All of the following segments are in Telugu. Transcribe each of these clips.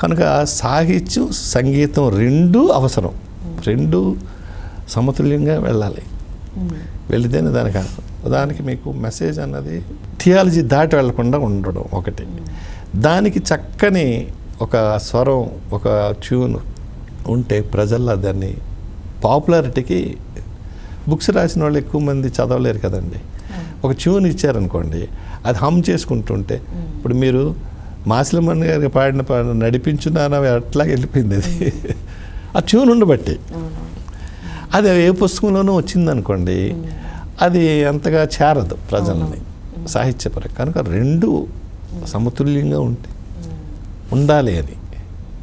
కనుక సాహిత్యం సంగీతం రెండు అవసరం. రెండు సమతుల్యంగా వెళ్ళాలి. వెళితేనే దానికి అర్థం. దానికి మీకు మెసేజ్ అన్నది థియాలజీ దాటి వెళ్ళకుండా ఉండడం ఒకటి. దానికి చక్కని ఒక స్వరం ఒక ట్యూన్ ఉంటే ప్రజల్లో దాన్ని పాపులారిటీకి బుక్స్ రాసిన వాళ్ళు ఎక్కువ మంది చదవలేరు కదండి. ఒక ట్యూన్ ఇచ్చారనుకోండి అది హమ్ చేసుకుంటుంటే ఇప్పుడు మీరు మాసిలమణి గారికి పాడిన పాడిన నడిపించున్నానా అట్లా వెళ్ళిపోయింది అది. ఆ ట్యూన్ ఉండబట్టి. అది ఏ పుస్తకంలోనూ వచ్చిందనుకోండి అది అంతగా చేరదు ప్రజల్ని సాహిత్యపరంగా. కనుక రెండు సమతుల్యంగా ఉంటాయి ఉండాలి అని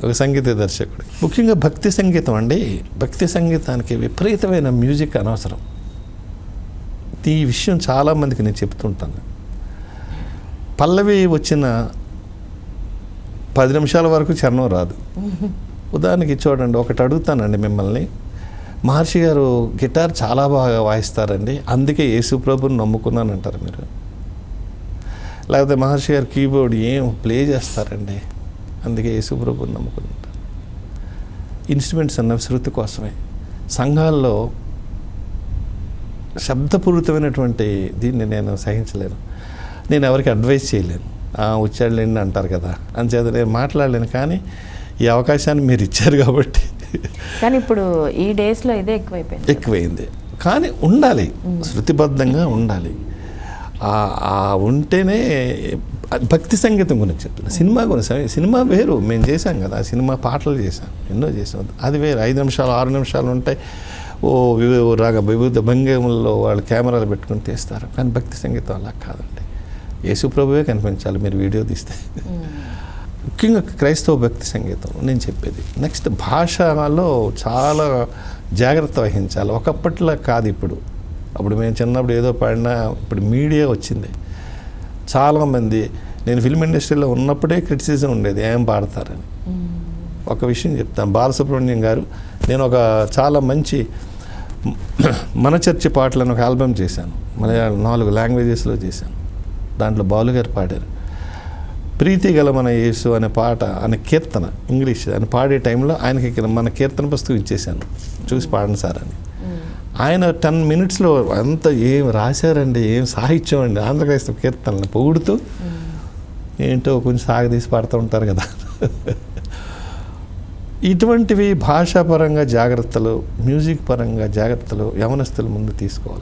ఒక సంగీత దర్శకుడు. ముఖ్యంగా భక్తి సంగీతం అండి. భక్తి సంగీతానికి విపరీతమైన మ్యూజిక్ అనవసరం. ఈ విషయం చాలామందికి నేను చెప్తుంటాను. పల్లవి వచ్చిన పది నిమిషాల వరకు చరణం రాదు. ఉదాహరణకి చూడండి ఒకటి అడుగుతానండి మిమ్మల్ని. మహర్షి గారు గిటార్ చాలా బాగా వాయిస్తారండి. అందుకే యేసుప్రభుని నమ్ముకున్నాను అంటారు మీరు. లేకపోతే మహర్షి గారు కీబోర్డ్ ఏం ప్లే చేస్తారండి? అందుకే యేసుప్రభుని నమ్ముకుని ఉంటారు ఇన్స్ట్రుమెంట్స్ అన్నవి శృతి కోసమే. సంఘాల్లో శబ్దపూరితమైనటువంటి దీన్ని నేను సహించలేను. నేను ఎవరికి అడ్వైస్ చేయలేను. "ఆ, వచ్చాడులేండి అంటారు కదా. అంచేత నేను మాట్లాడలేను కానీ ఈ అవకాశాన్ని మీరు ఇచ్చారు కాబట్టి. కానీ ఇప్పుడు ఈ డేస్లో ఇదే ఎక్కువైపోయింది. ఎక్కువైంది. కానీ ఉండాలి. శృతిబద్ధంగా ఉండాలి. ఉంటేనే భక్తి సంగీతం గురించి చెప్తున్నా. సినిమా గురించి సినిమా వేరు. మేము చేశాం కదా. సినిమా పాటలు చేశాం. ఎన్నో చేసాం అది వేరు. ఐదు నిమిషాలు ఆరు నిమిషాలు ఉంటాయి ఓ వివి రాగ వివిధ భంగిమల్లో వాళ్ళు కెమెరాలు పెట్టుకుని తీస్తారు. కానీ భక్తి సంగీతం అలా కాదండి. యేసుప్రభువే కనిపించాలి. మీరు వీడియో తీస్తే. ముఖ్యంగా క్రైస్తవ భక్తి సంగీతం నేను చెప్పేది. నెక్స్ట్ భాషలో చాలా జాగ్రత్త వహించాలి. ఒకప్పట్లో కాదు ఇప్పుడు. అప్పుడు మేము చిన్నప్పుడు ఏదో పాడినా ఇప్పుడు మీడియా వచ్చింది. చాలామంది నేను ఫిల్మ్ ఇండస్ట్రీలో ఉన్నప్పుడే క్రిటిసిజం ఉండేది. ఏం పాడతారని. ఒక విషయం చెప్తాను. బాలసుబ్రహ్మణ్యం గారు నేను ఒక చాలా మంచి మన చర్చి పాటలను ఒక ఆల్బమ్ చేశాను. మలయాళం నాలుగు లాంగ్వేజెస్లో చేశాను. దాంట్లో బాలు గారు పాడారు. ప్రీతి గల మన యేసు అనే పాట అనే కీర్తన ఇంగ్లీష్ అని పాడే టైంలో ఆయనకి మన కీర్తన పుస్తకం ఇచ్చేసాను చూసి పాడండి సార్ అని. ఆయన టెన్ మినిట్స్లో అంత ఏం రాశారండి ఏం సాహిత్యం అండి ఆంధ్రప్రదేశ్ కీర్తనలు పొగుడుతూ ఏంటో కొంచెం సాగదీసి పాడుతూ ఉంటారు కదా. ఇటువంటివి భాషాపరంగా జాగ్రత్తలు మ్యూజిక్ పరంగా జాగ్రత్తలు యవనస్తుల ముందు తీసుకోవాలి.